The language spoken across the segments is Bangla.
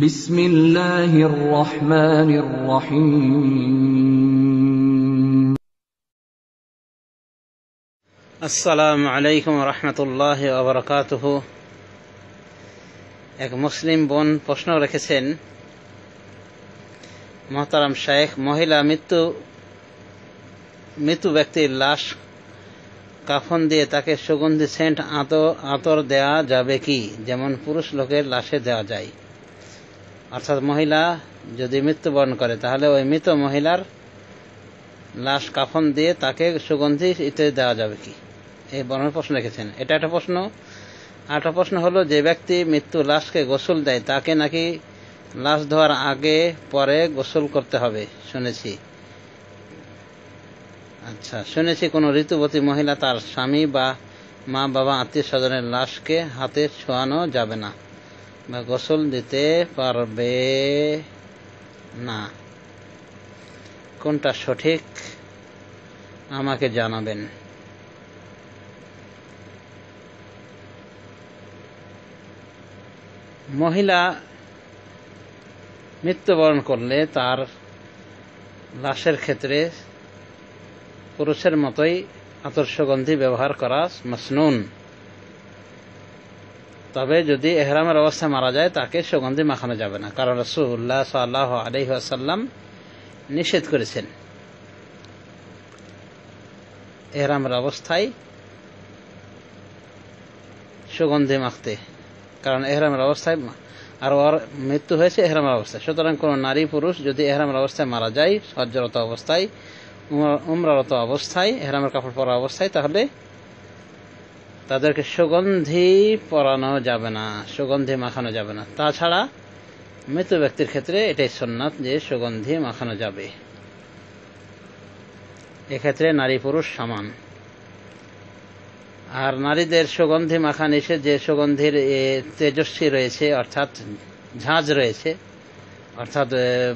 বিসমিল্লাহির আসসালামু আলাইকুম রহমতুল্লাহ আবরকাতহ এক মুসলিম বোন প্রশ্ন রেখেছেন, মহতারাম শেখ, মহিলা মৃত্যু মৃত্যু ব্যক্তির লাশ কাফন দিয়ে তাকে সুগন্ধি সেন্ট আতর আতর দেয়া যাবে কি? যেমন পুরুষ লোকের লাশে দেওয়া যায়। অর্থাৎ মহিলা যদি মৃত্যুবরণ করে, তাহলে ওই মৃত মহিলার লাশ কাফন দিয়ে তাকে সুগন্ধি ইত্যাদি দেওয়া যাবে কি? এই বর্ণের প্রশ্ন রেখেছেন। এটা একটা প্রশ্ন। আর একটা প্রশ্ন হলো, যে ব্যক্তি মৃত্যু লাশকে গোসল দেয়, তাকে নাকি লাশ ধোয়ার আগে, পরে গোসল করতে হবে? শুনেছি। আচ্ছা শুনেছি কোনো ঋতুবতী মহিলা তার স্বামী বা মা বাবা আত্মীয় স্বজনের লাশকে হাতে ছোঁয়ানো যাবে না। বা গোসল দিতে পারবে না। কোনটা সঠিক আমাকে জানাবেন। মহিলা মৃত্যুবরণ করলে তার লাশের ক্ষেত্রে পুরুষের মতোই আতর্শগন্ধি ব্যবহার করা মসনুন। তবে যদি এহরামের অবস্থায় মারা যায়, তাকে সুগন্ধি মাখানো যাবে না। কারণ রসুল্লাহ সাল্লাহ আলহিহাসাল্লাম নিষেধ করেছেন এহরামের অবস্থায় সুগন্ধি মাখতে। কারণ এহরামের অবস্থায় আর ওর মৃত্যু হয়েছে এহরামের অবস্থায়। সুতরাং কোনো নারী পুরুষ যদি এহরামের অবস্থায় মারা যায়, সজ্জরত অবস্থায় উমরারত অবস্থায়, এহরামের কাপড় পরা অবস্থায়, তাহলে তাদেরকে সুগন্ধি পরানো যাবে না, সুগন্ধি মাখানো যাবে না। তাছাড়া মৃত ব্যক্তির ক্ষেত্রে এটাই সন্ন্যাত যে সুগন্ধি মাখানো যাবে। এক্ষেত্রে নারী পুরুষ সমান। আর নারীদের সুগন্ধি মাখা নিষেধ, যে সুগন্ধির তেজস্বী রয়েছে, অর্থাৎ ঝাঁজ রয়েছে, অর্থাৎ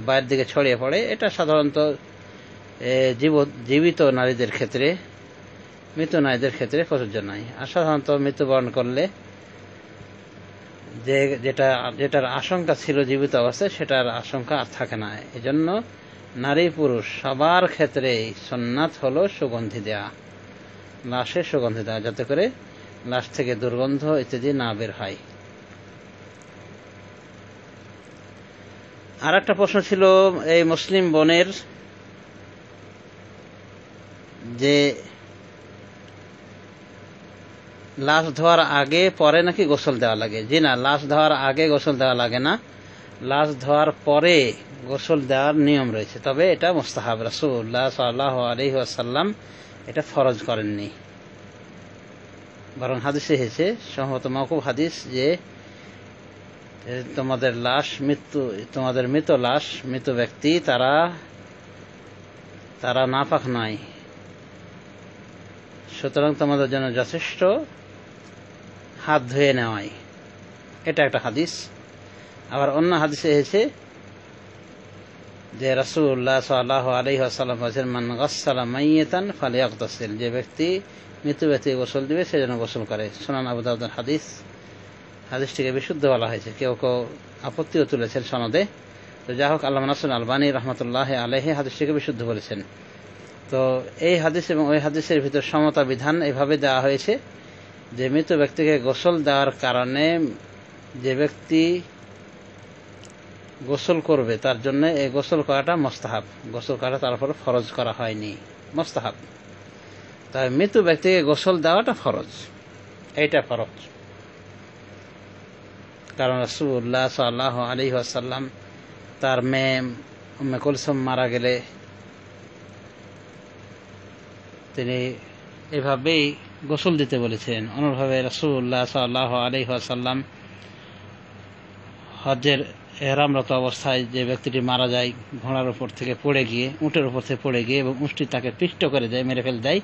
বাইরের দিকে ছড়িয়ে পড়ে, এটা সাধারণত জীবিত নারীদের ক্ষেত্রে মৃত নারীদের ক্ষেত্রে প্রযোজ্য নয় আর সাধারণত মৃত্যুবরণ করলে যে, যেটা, যেটার আশঙ্কা ছিল জীবিত অবস্থায়, সেটার আশঙ্কা আর থাকে না। এজন্য নারী পুরুষ সবার ক্ষেত্রে সন্ন্যাত হলো সুগন্ধি দেয়া। লাশে সুগন্ধি দেওয়া যাতে করে লাশ থেকে দুর্গন্ধ ইত্যাদি না বের হয়। আর একটা প্রশ্ন ছিল এই মুসলিম বনের যে লাশ ধোয়ার আগে পরে নাকি গোসল দেওয়া লাগে? জি না, লাশ ধোয়ার আগে গোসল দেওয়া লাগে না। লাশ ধোয়ার পরে গোসল দেওয়ার নিয়ম রয়েছে। তবে এটা মুস্তাহাব রাসুল্লাহ সাল্লাহ আলহি আসাল্লাম এটা ফরজ করেননি। বরং হাদিসে এসেছে, সম্ভবত মকুব হাদিস যে তোমাদের লাশ মৃত্যু, তোমাদের মৃত লাশ, মৃত ব্যক্তি তারা তারা নাপাক নয়। সুতরাং তোমাদের জন্য যথেষ্ট হাত ধুয়ে নেওয়াই। এটা একটা হাদিস। আবার অন্য হাদিসে এসেছে যে রাসুল্লাহ সাল্লাহ আলহিহাসাল্লাম বলছেন, মান গসালা মাইয়েতান ফালে আক্তাসিল যে ব্যক্তি মৃত্যু ব্যক্তি গোসল দিবে, সে যেন গোসল করে। সোনান আবুদাউদ্দিন হাদিস। হাদিসটিকে বিশুদ্ধ বলা হয়েছে। কেউ কেউ আপত্তিও তুলেছেন সনদে। তো যা হোক আল্লাহ নাসুন আলবানী রহমতুল্লাহ আলহে হাদিসটিকে বিশুদ্ধ বলেছেন। তো এই হাদিস এবং ওই হাদিসের ভিতর সমতা বিধান এভাবে দেওয়া হয়েছে যে মৃত ব্যক্তিকে গোসল দেওয়ার কারণে যে ব্যক্তি গোসল করবে, তার জন্য এই গোসল করাটা মস্তাহাব। গোসল করাটা তারপরে ফরজ করা হয়নি। মস্তাহাব। তাই মৃত ব্যক্তিকে গোসল দেওয়াটা ফরজ। এইটা ফরজ। কারণ রসুল্লাহ সাল্লাহ আলী আসাল্লাম তার মেয়ে উম্মে কুলসুম মারা গেলে তিনি এভাবেই গোসল দিতে বলেছেন। অনুভাবে রসুল্লাহ সাল্লাহ আলী আসাল্লাম হজের এহরামরত অবস্থায় যে ব্যক্তিটি মারা যায়, ঘোড়ার উপর থেকে পড়ে গিয়ে, উঁটের উপর থেকে পড়ে গিয়ে এবং উঁটটি তাকে পিষ্ট করে দেয়, মেরে ফেলে দেয়,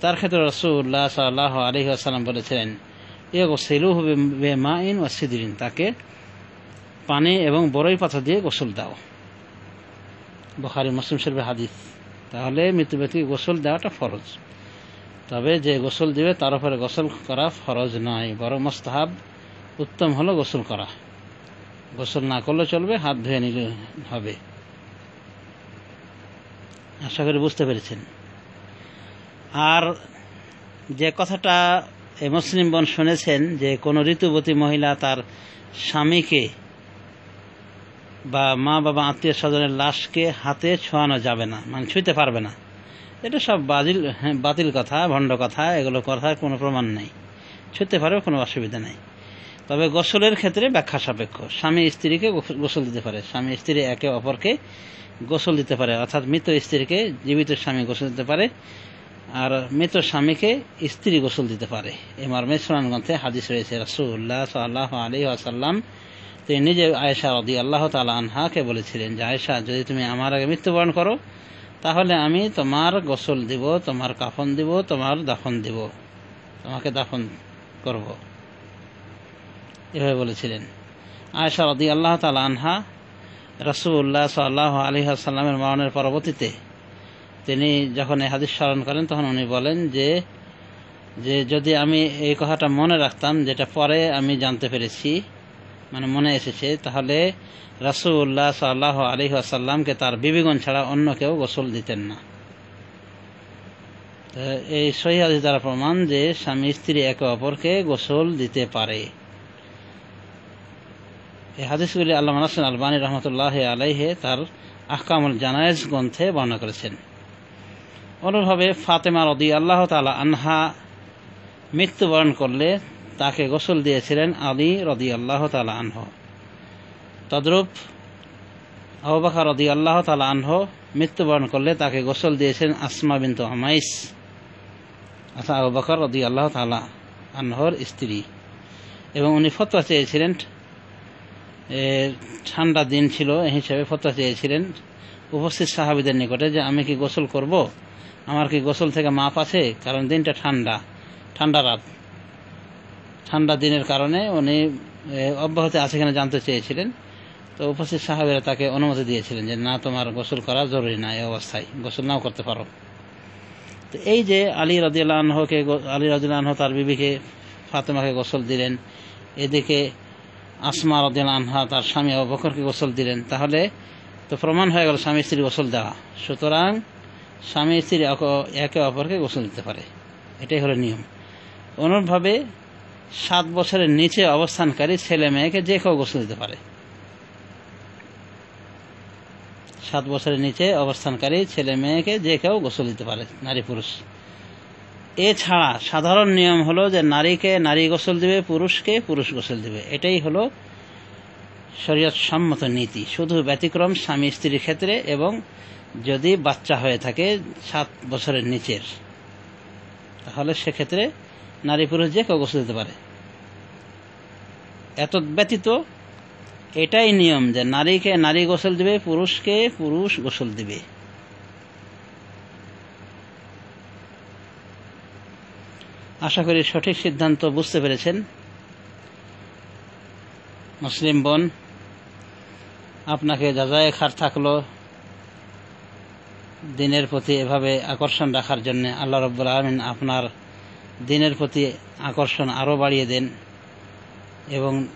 তার ক্ষেত্রে রসুল্লাহ সাল্লাহ আলী আসাল্লাম বলেছিলেন এগো সেলু হবে বে মা ইন ও সিদিন তাকে পানি এবং বড়ই পাথর দিয়ে গোসল দাও। বখারি, মুসলিম শরীফ হাদিস। তাহলে মৃত্যু ব্যক্তিকে গোসল দেওয়াটা ফরজ। তবে যে গোসল দিবে তার উপরে গোসল করা ফরজ নয় বড় মোস্তাহাব উত্তম হলো গোসল করা। গোসল না করলে চলবে, হাত ধুয়ে নিলে হবে। আশা করি বুঝতে পেরেছেন। আর যে কথাটা মুসলিম বোন শুনেছেন যে কোনো ঋতুবতী মহিলা তার স্বামীকে বা মা বাবা আত্মীয় স্বজনের লাশকে হাতে ছোঁয়ানো যাবে না মানে ছুঁতে পারবে না। এটা সব বাতিল হ্যাঁ, বাতিল কথা ভণ্ড কথা এগুলো কথার কোনো প্রমাণ নেই। ছুঁতে পারবে কোনো অসুবিধা নেই। তবে গোসলের ক্ষেত্রে ব্যাখ্যা সাপেক্ষ। স্বামী স্ত্রীকে গোসল দিতে পারে। স্বামী স্ত্রী একে অপরকে গোসল দিতে পারে। অর্থাৎ মৃত স্ত্রীকে জীবিত স্বামী গোসল দিতে পারে আর মৃত স্বামীকে স্ত্রী গোসল দিতে পারে। এই মর্মে সুনান গ্রন্থে হাদিস রয়েছে রাসূলুল্লাহ সাল্লাহ আলী আসাল্লাম তিনি নিজে আয়েশা রদি আল্লাহ তালা আনহাকে বলেছিলেন যে আয়েশা যদি তুমি আমার আগে মৃত্যুবরণ করো তাহলে আমি তোমার গোসল দিব, তোমার কাফন দিব, তোমার দাফন দিব। তোমাকে দাফন করব। এভাবে বলেছিলেন। আয়েশা রদি আল্লাহ তালা আনহা রসুল্লাহ সাল্লাহ আলী আসাল্লামের মরণের পরবর্তীতে তিনি যখন এই হাদিস স্মরণ করেন, তখন উনি বলেন যে যে যদি আমি এই কথাটা মনে রাখতাম, যেটা পরে আমি জানতে পেরেছি মানে মনে এসেছে, তাহলে রাসুল্লাহ সাল্লাহ আলী আসাল্লামকে তার বিবিগণ ছাড়া অন্য কেউ গোসল দিতেন না। এই সহি দ্বারা প্রমাণ যে স্বামী স্ত্রী একে অপরকে গোসল দিতে পারে। এই হাদিসগুলি আল্লাহ নাসিন আলবানী রহমতুল্লাহ আলাইহে তার আহকামুল জানায়েজ গ্রন্থে বর্ণনা করেছেন। অনুভাবে ফাতেমা রদি আল্লাহ তালা আনহা মৃত্যুবরণ করলে তাকে গোসল দিয়েছিলেন আলী রদি আল্লাহ তালা আনহ। তদ্রূপ আবাখা রদি আল্লাহ তালা আনহ মৃত্যুবরণ করলে তাকে গোসল দিয়েছেন আসমা বিন্তু আমাইস আচ্ছা আবু বকর রদি আল্লাহ তালা আনহর স্ত্রী। এবং উনি ফতোয়া চেয়েছিলেন ঠান্ডা দিন ছিল এই হিসাবে ফতোয়া চেয়েছিলেন উপস্থিত সাহাবিদের নিকটে যে আমি কি গোসল করব? আমার কি গোসল থেকে মাপ আছে? কারণ দিনটা ঠান্ডা ঠান্ডা রাত। ঠান্ডা দিনের কারণে উনি অব্যাহতি আছে কিনা জানতে চেয়েছিলেন। তো উপস্থিত সাহাবিরা তাকে অনুমতি দিয়েছিলেন যে, না, তোমার গোসল করা জরুরি না, এই অবস্থায়। গোসল নাও করতে পারো। তো এই যে আলী রাদিয়াল্লাহ আনহকে আলী রাদিয়াল্লাহ আনহ তার বিবিকে, ফাতেমাকে গোসল দিলেন, এদিকে আসমা রাদিয়াল্লাহ আনহা তার স্বামী আবু বকরকে গোসল দিলেন, তাহলে তো প্রমাণ হয়ে গেল স্বামী স্ত্রী গোসল দেওয়া। সুতরাং স্বামী স্ত্রী একে অপরকে গোসল দিতে পারে। এটাই হলো নিয়ম। অনুরূপভাবে সাত বছরের নিচে অবস্থানকারী ছেলে মেয়েকে যে কেউ গোসল দিতে পারে। সাত বছরের নিচে অবস্থানকারী ছেলে মেয়েকে যে কেউ গোসল দিতে পারে, নারী পুরুষ। এছাড়া সাধারণ নিয়ম হলো যে নারীকে নারী গোসল দিবে, পুরুষকে পুরুষ গোসল দিবে। এটাই হলো শরীয়ত সম্মত নীতি। শুধু ব্যতিক্রম স্বামী স্ত্রীর ক্ষেত্রে এবং যদি বাচ্চা হয়ে থাকে সাত বছরের নিচের, তাহলে সেক্ষেত্রে নারী পুরুষ যে কেউ গোসল দিতে পারে। এত ব্যতীত এটাই নিয়ম যে নারীকে নারী গোসল দিবে, পুরুষকে পুরুষ গোসল দিবে। আশা করি সঠিক সিদ্ধান্ত বুঝতে পেরেছেন। মুসলিম বোন, আপনাকে যাজায় খার থাকল। দিনের প্রতি এভাবে আকর্ষণ রাখার জন্য আল্লাহ রব্বুল আলমিন আপনার দিনের প্রতি আকর্ষণ আরও বাড়িয়ে দেন এবং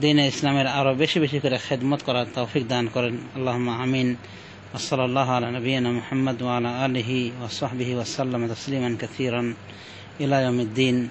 দিনে ইসলামের আরও বেশি বেশি করে খেদমত করার তৌফিক দান করেন। আল্লাহ আমিন। ওসলাল্লাহ আলা মোহাম্মদ আলহি ওসহবিহি ওসাল্লাম তসলিমান কথিরন ইলায়ুদ্দিন